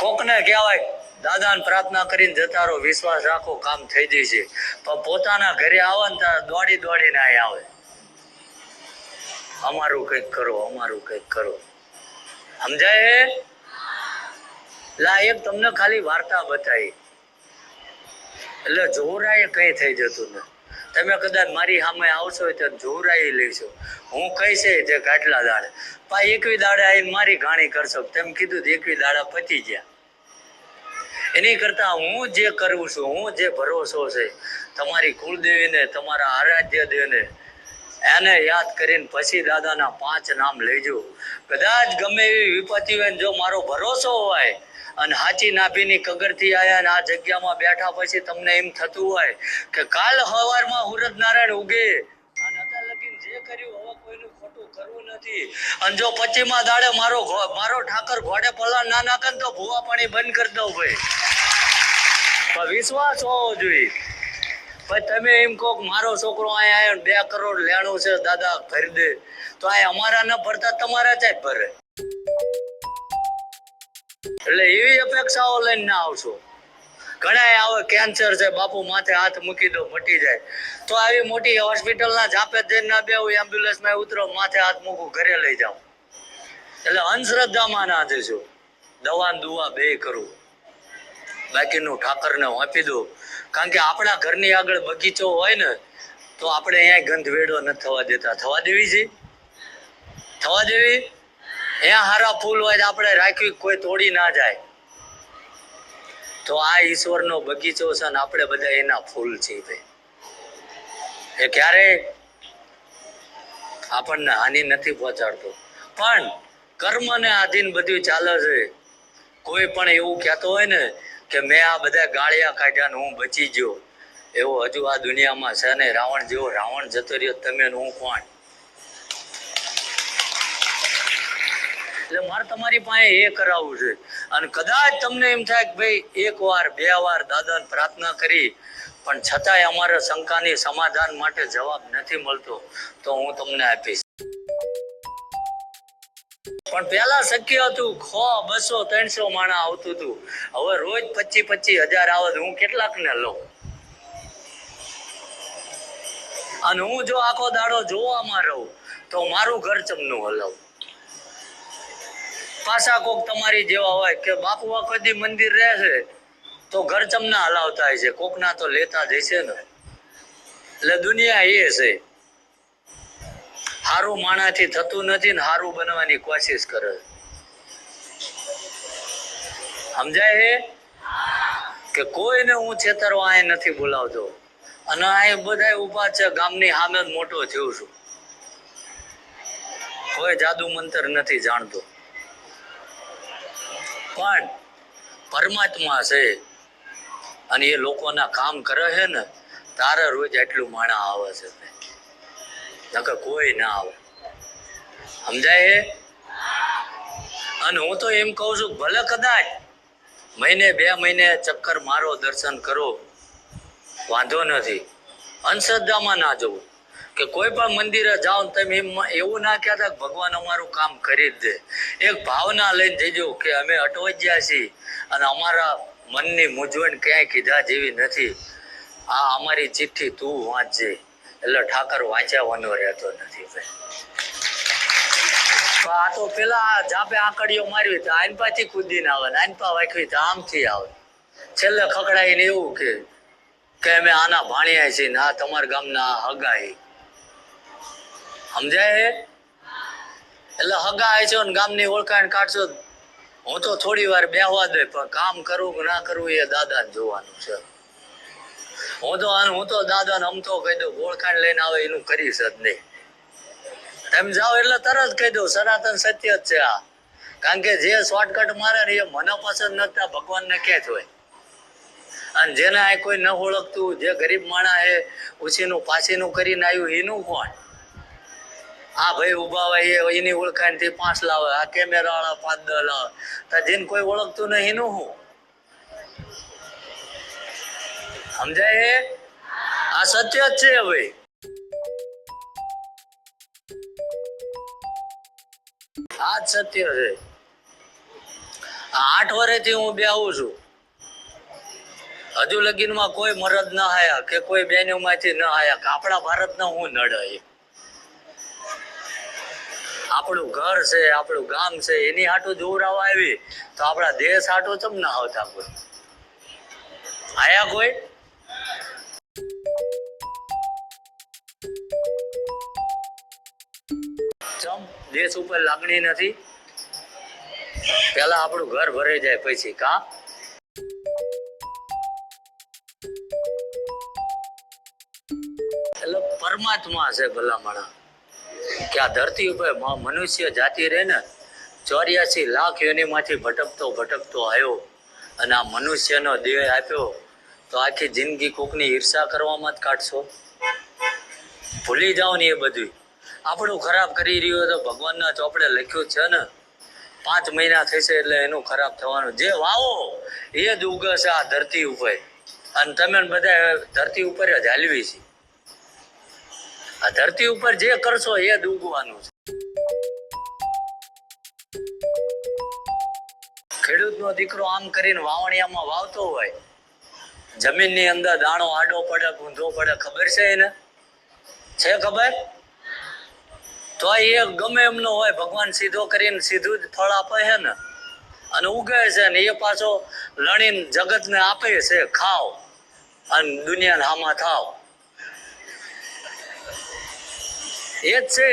કોને કહેવાય, દાદાને પ્રાર્થના કરીને જતા રહો વિશ્વાસ રાખો, કામ થઈ જશે પણ પોતાના ઘરે આવે ને ત્યારે દોડી દોડીને અહીં આવે. અમારું કંઈક કરો, અમારું કંઈક કરો. સમજાય લા, એક તમને ખાલી વાર્તા બતાવી. એટલે જોરાય કઈ થઈ જતું ને તમે કદાચ મારી સામે આવશો તો જોરાઈ લેશો. હું કહીશ તે કાટલા દાડે. પા, એકવી દાડે આવીને મારી ઘાણી કરશો. તેમ કીધું એકવી દાડા પતી ગયા. એની કરતાં હું જે કરું છું, હું જે ભરોસો છે, તમારી કુળદેવીને, તમારા આરાધ્ય દેવને, એને યાદ કરીને પછી દાદાના પાંચ નામ લેજો. કદાચ ગમે એવી વિપત્તિ હોય જો મારો ભરોસો હોય અને હાચી નાભીની કગરથી આયા ને આ જગ્યામાં બેઠા પછી તમને એમ થતું હોય કે કાલ સવારમાં હુરત નારાયણ ઉગે. અને જે કર્યું, હવે કોઈનું ખોટું કરવું નથી. અને જો પચીમાં દાડે મારો મારો ઠાકર ઘોડે પલા ના નાખે તો ભૂવા પાણી બંધ કરી દઉં ભાઈ. પણ વિશ્વાસ હોવો જોઈએ. પછી તમે એમ કહો મારો છોકરો અહીંયા આવ્યો બે કરોડ લેણું છે, દાદા, ભરી દે. તો આ અમારા ન ભરતા, તમારા જ ભરે. એટલે એવી અપેક્ષાઓ લઈને ના આવશો. ઘણા આવે કેન્સર છે, બાપુ માથે હાથ મૂકી દો, મટી જાય. તો આવી મોટી હોસ્પિટલના જાપે જઈને ના એમ્બ્યુલન્સ એમ્બ્યુલન્સમાં ઉતરો, માથે હાથ મૂકું, ઘરે લઈ જાઉં. એટલે અંધશ્રદ્ધામાં ના જશો. દવા દુવા બે કરું. બાકીનું ઠાકરને આપી દો કારણ કે આપણા ઘરની આગળ બગીચો હોય ને, તો આપણે અહીંયા ગંધ વેડો નથી થવા દેતા. થવા દેવી છે? થવા દેવી? અહીંયા હારા ફૂલ હોય તો આપણે રાખવી કોઈ તોડી ના જાય. તો આ ઈશ્વરનો બગીચો છે ને આપણે બધા એના ફૂલ છીએ ભાઈ. એ ક્યારે? આપણને હાનિ નથી પહોંચાડતો. પણ કર્મને આધીન બધું ચાલે છે. કોઈ પણ એવું કહેતો હોય ને કે મેં આ બધા ગાળિયા કાઢ્યા ને હું બચી ગયો. એવો હજુ આ દુનિયામાં છે ને રાવણ જેવો રાવણ જતો રહ્યો, તમે હું કોણ? એટલે મારે તમારી પાસે એ કરાવવું છે. અને કદાચ તમને એમ થાય કે ભાઈ, એક વાર, બે વાર દાદાને પ્રાર્થના કરી, પણ છતાંય અમારે શંકાની સમાધાન માટે જવાબ નથી મળતો, તો હું તમને આપીશ. પણ પેલા શક્ય હતું ખો બસો ત્રણસો માણા આવતું હતું. હવે રોજ પચી પચી હજાર આવે તો હું કેટલાક ને લઉં? અને હું જો આખો દાડો જોવામાં રહું, તો મારું ઘર ચમનું હલાવું. પાછા કોક તમારી જેવા હોય કે બાપુ કદી મંદિર રહે છે, તો ઘર ચમના હલાવતા હોય છે. કોકના તો લેતા જ છે ને. એટલે દુનિયા એ છે. સારું માણાથી થતું નથી ને સારું બનવાની કોશિશ કરે સમજાય હે? કે કોઈને હું છેતરવા અહીં નથી બોલાવતો. અને અહીં બધા ઊભા છે, ગામની સામે મોટો થયો છું. કોઈ જાદુ મંતર નથી જાણતો. પણ પરમાત્મા છે અને એ લોકોના કામ કરે છે ને, તારે રોજ એટલું માણા આવે છે. નકર કોઈ ના આવે. સમજાય એ અને હું તો એમ કહું છું, ભલે કદાચ મહિને બે મહિને ચક્કર મારો દર્શન કરો, વાંધો નથી. અંધશ્રદ્ધામાં ના જવું. કે કોઈ પણ મંદિરે જાઓ તમે એમ એવું ના કહેતા ભગવાન અમારું કામ કરી જ દે. એક ભાવના લઈને જજો કે અમે અટવજ્યા છીએ અને અમારા મનની મૂંઝવણ ક્યાંય કીધા જેવી નથી. આ અમારી ચિઠ્ઠી તું વાંચજે. એટલે ઠાકર વાંચ્યાવાનો રહેતો નથી આ તો પેલા જાપે આંકડીઓ મારવી તો આઈન પાછી કૂદીને આવે ને આઈન પા વાંખવી તો આમથી આવે છેલ્લે ખકડાઈને એવું કે કે અમે આના ભાણિયા છીએ આ તમારા ગામના હગાઈ. સમજાય? એટલે હગાય છો ને ગામની ઓળખાણ કાઢશો હું તો થોડી વાર બેહવા દે, પણ કામ કરવું કે ના કરવું એ દાદાને જોવાનું છે. હું તો આનું, હું તો દાદાને અમથો કહી દઉં, ઓળખાણ લઈને આવે એનું કરીશ જ નહીં. તમે જાઓ એટલે તરત કહી દઉં, સનાતન સત્ય જ છે આ. કારણ કે જે શોર્ટકટ મારે ને એ મને પસંદ નથી ભગવાનને ક્યાં જ હોય. અને જેને આ કોઈ ન ઓળખતું, જે ગરીબ માણા એ ઉછીનું પાછીનું કરીને આવ્યું, એનું કોણ? આ ભાઈ ઊભા હોય એની ઓળખાણથી પાંચ લાવે, આ કેમેરા વાળા પાંચ દસ લાવે. જેને કોઈ ઓળખતું નહીં, એનું શું? સમજાય? આ સત્ય જ છે ભાઈ આ જ સત્ય છે. આઠ વર્ષથી હું બેહું છું. હજુ લગીનમાં કોઈ મરદ ન આયા કે કોઈ બેનોમાંથી ન આયા આપણા ભારતના હું નડે આપણું ઘર છે, આપણું ગામ છે, એની હાટું જોવરાવા આવી તો આપણા દેશ હાટું ચમ ના આવતા કોઈ આયા કોઈ? દેશ ઉપર લાગણી નથી. પેલા આપણું ઘર ભરાઈ જાય પછી, કા? એટલે પરમાત્મા છે ભલામણા. કે આ ધરતી ઉપર મનુષ્ય જાતિ રહે ને, ચોર્યાસી લાખ યોનીમાંથી ભટકતો ભટકતો આવ્યો અને આ મનુષ્યનો દેહ આપ્યો, તો આખી જિંદગી કોકની ઈર્ષા કરવામાં જ કાઢશો? ભૂલી જાઓ ને એ બધું આપણું ખરાબ કરી રહ્યું તો ભગવાનના ચોપડે લખ્યું છે ને. પાંચ મહિના થશે એટલે એનું ખરાબ થવાનું. જે વાવો, એ જ ઉગશે આ ધરતી ઉપર. અને તમે બધા ધરતી ઉપર જ હાલવી છે. આ ધરતી ઉપર જે કરશો એ જ ઉગવાનું છે. ખેડૂતનો દીકરો આમ કરીને વાવણિયામાં વાવતો હોય. જમીનની અંદર દાણો આડો પડે ઊંધો પડે, ખબર છે એને? છે ખબર? તો એ ગમે એમનો હોય, ભગવાન સીધો કરીને સીધું જ ફળ આપે છે ને. અને ઉગે છે ને, એ પાછો લણીને જગતને આપે છે ખાઓ અને દુનિયાને હામાં થાવ. એ જ છે.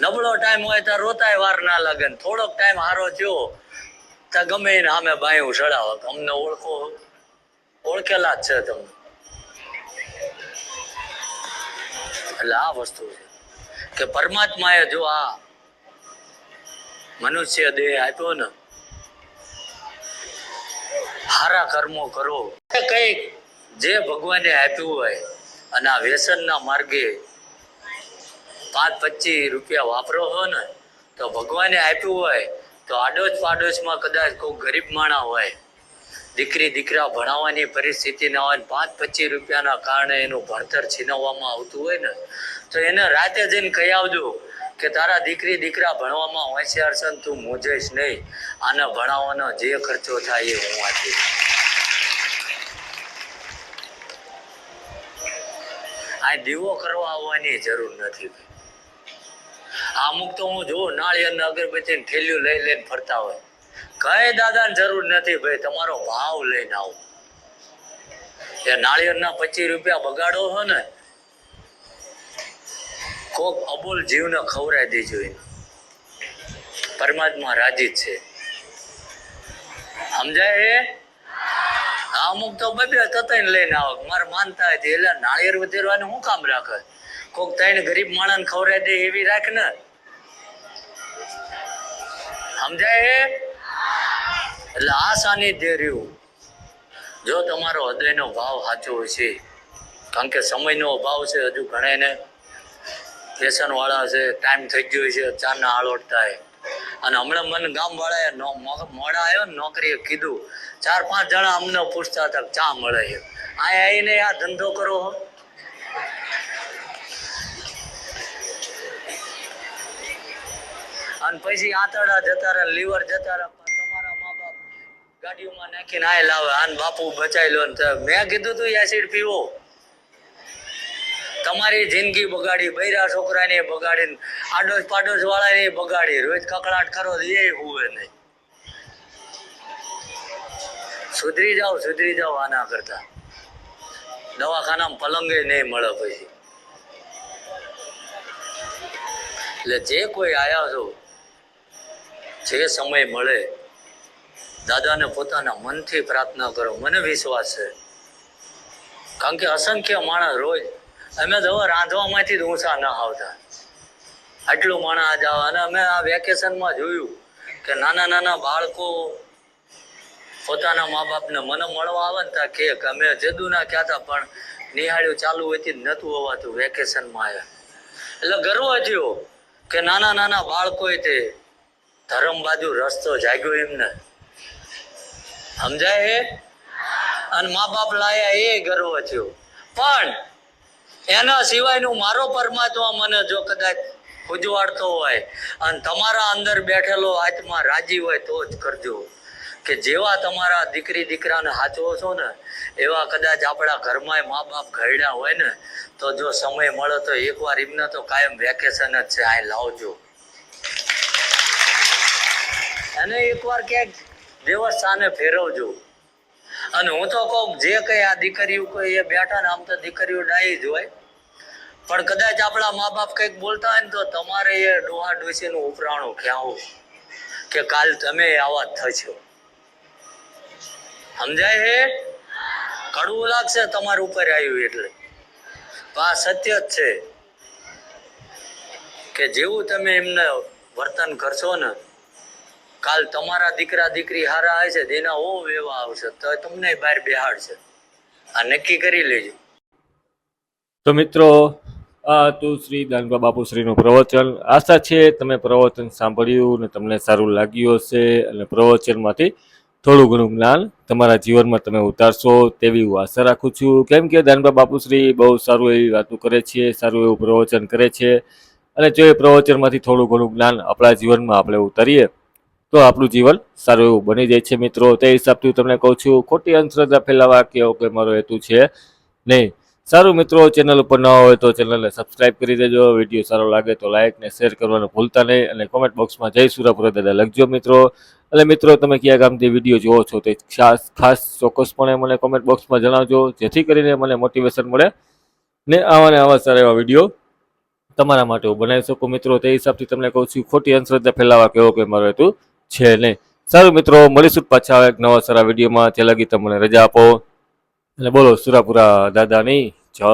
નબળો ટાઈમ હોય તો રોતાય વાર ના લાગે ને, થોડોક ટાઈમ હારો થયો તો ગમે એને સામે બાયું ચડાવો. અમને ઓળખો, ઓળખેલા જ છે તમને. એટલે આ વસ્તુ છે કે પરમાત્માએ જો આ મનુષ્ય દેહ આપ્યો ને સારા કર્મો કરો. કંઈક જે ભગવાને આપ્યું હોય અને આ વ્યસનના માર્ગે પાંચ પચીસ રૂપિયા વાપરો હો ને, તો ભગવાને આપ્યું હોય તો આડોશ પાડોશમાં કદાચ કોઈ ગરીબ માણા હોય દીકરી, દીકરા ભણાવવાની પરિસ્થિતિ ન હોય પાંચ પચીસ રૂપિયાના કારણે એનું ભણતર છીનવવામાં આવતું હોય ને, તો એને રાતે જઈને કહી આવજો કે તારા દીકરી, દીકરા ભણવામાં હોશિયાર છે તું મૂંઝેશ નહીં. આને ભણાવવાનો જે ખર્ચો થાય એ હું આપીશ આ દીવો કરવા આવવાની જરૂર નથી. અમુક તો હું જોઉં નાળિયેર અગરબત્તી ને લઈ લઈને ફરતા હોય. કઈ દાદાને જરૂર નથી ભાઈ, તમારો ભાવ લઈને આવો. એ નાળિયેરના પચીસ રૂપિયા બગાડો છો ને, કોક અબોલ જીવને ખવડાવી દેજો એને. પરમાત્મા રાજી છે. સમજાય એ આ અમુક તો બધે તતાઈને લઈને આવો. મારે માનતા હતી એટલે નાળિયેર વધેરવાનું શું કામ રાખે? કોક ત્રણ ગરીબ માણસને ખવડાવી દે એવી રાખ ને. સમજાય એ એટલે આ સાનિધ્ય રહ્યું જો તમારો હૃદયનો ભાવ સાચો હશે કારણ કે સમયનો અભાવ છે, હજુ ઘણાને વ્યસન છે ટાઈમ થઈ ગયો છે ચારના આળોટ થાય અને હમણાં મને ગામ વાળાએ નો- મો- મોડા આવ્યો ને નોકરીએ કીધું, ચાર પાંચ જણા અમને પૂછતા હતા ચા મળે છે. આ આવીને આ ધંધો કરો અને પછી આંતરડા જતા રહે લીવર જતા રહે ગાડીઓમાં નાખીને આ લાવે આન બાપુ બચાવી લો મેં કીધું તું એસિડ પીવો. તમારી જિંદગી બગાડી, બૈરા છોકરાને બગાડીને આડોશ પાડોશ વાળાને બગાડી, રોજ કકડાટ કરો એ હુવે નહીં. સુધરી જાઓ સુધરી જાઓ આના કરતા. દવાખાનામાં પલંગે નહીં મળે પછી. એટલે જે કોઈ આયા છો, જે સમય મળે દાદાને પોતાના મનથી પ્રાર્થના કરો. મને વિશ્વાસ છે. કારણ કે અસંખ્ય માણસ રોજ અમે તો રાંધવામાંથી જ ઊંચા ન આવતા. આટલું માણસ આજ આવે. અને અમે આ વેકેશનમાં જોયું કે નાના નાના બાળકો પોતાના મા બાપને મને મળવા આવે ને ત્યાં કે અમે જદુ ના કહેતા પણ નિહાળ્યું ચાલુ હોયથી નહોતું હોવાતું વેકેશનમાં આવ્યા. એટલે ગર્વ થયો કે નાના નાના બાળકોએ તે ધર્મ બાજુ રસ્તો જાગ્યો એમને. સમજાય હે? અને મા બાપ લાયા એ ગર્વ થયો. પણ એના સિવાયનું મારો પરમાત્મા મને જો કદાચ ઉજવાડતો હોય અને તમારા અંદર બેઠેલો આત્મા રાજી હોય તો જ કરજો. કે જેવા તમારા દીકરી દીકરાને હાચવો છો ને, એવા કદાચ આપણા ઘરમાં મા બાપ ઘરડ્યા હોય ને, તો જો સમય મળે તો એકવાર એમને તો કાયમ વેકેશન જ છે આ લાવજો. અને એકવાર ક્યાંક દેવસ્થાને ફેરવજો. અને હું તો કહું, જે કંઈ આ દીકરીઓ કોઈ એ બેઠા ને આમ તો દીકરીઓ ડાઈ જ હોય. પણ કદાચ આપણા મા બાપ કંઈક બોલતા હોય ને તો તમારે એ ડોહા ડોસીનું ઉપરાણું ખ્યાવું કે કાલ તમે આવા થશો. સમજાય હે? કડવું લાગશે તમારા ઉપર આવ્યું એટલે. આ સત્ય જ છે કે જેવું તમે એમને વર્તન કરશો ને કાલ તમારા દીકરા દીકરી હારા છે, તેના ઓ વેવા આવશે, તો તમને બહાર બેહાડશે. આ નક્કી કરી લેજો. તો મિત્રો, આ હતું શ્રી દાનબા બાપુશ્રીનું પ્રવચન. આશા છે તમે પ્રવચન સાંભળ્યું અને તમને સારું લાગ્યું હશે અને પ્રવચનમાંથી થોડું ઘણું જ્ઞાન તમારા જીવનમાં તમે ઉતારશો તેવી હું આશા રાખું છું. કેમ કે દાનબા બાપુશ્રી બહુ સારું એવી વાતો કરે છે, સારું એવું પ્રવચન કરે છે. અને જો એ પ્રવચનમાંથી થોડું ઘણું જ્ઞાન આપણા જીવનમાં આપણે ઉતારીએ તો આપણું જીવન સારું એવું બની જાય છે મિત્રો. તે હિસાબથી તમને કહું છું, ખોટી અંધશ્રદ્ધા ફેલાવા કે એવો મારો હેતુ છે નહીં. સારું મિત્રો, ચેનલ ઉપર ન હોય તો ચેનલને સબસ્ક્રાઇબ કરી દેજો. વીડિયો સારો લાગે તો લાઇક ને શેર કરવાનું ભૂલતા નહીં અને કોમેન્ટ બોક્સમાં જય સુરાપુરા દાદા લખજો મિત્રો. અને મિત્રો, તમે કયા ગામથી વીડિયો જોવો છો તે ખાસ ખાસ ચોક્કસપણે મને કોમેન્ટ બોક્સમાં જણાવજો, જેથી કરીને મને મોટિવેશન મળે ને આવા ને આવા સારા એવા વીડિયો તમારા માટે હું બનાવી શકું. મિત્રો, તે હિસાબથી તમને કહું છું, ખોટી અંધશ્રદ્ધા ફેલાવા કેવો કે મારો હેતુ છે નહીં સારું મિત્રો, મળીશું પાછા એક નવા સારા વિડીયોમાં. ત્યાં લગી તમને રજા આપો. અને બોલો, સુરાપુરા દાદાની જય.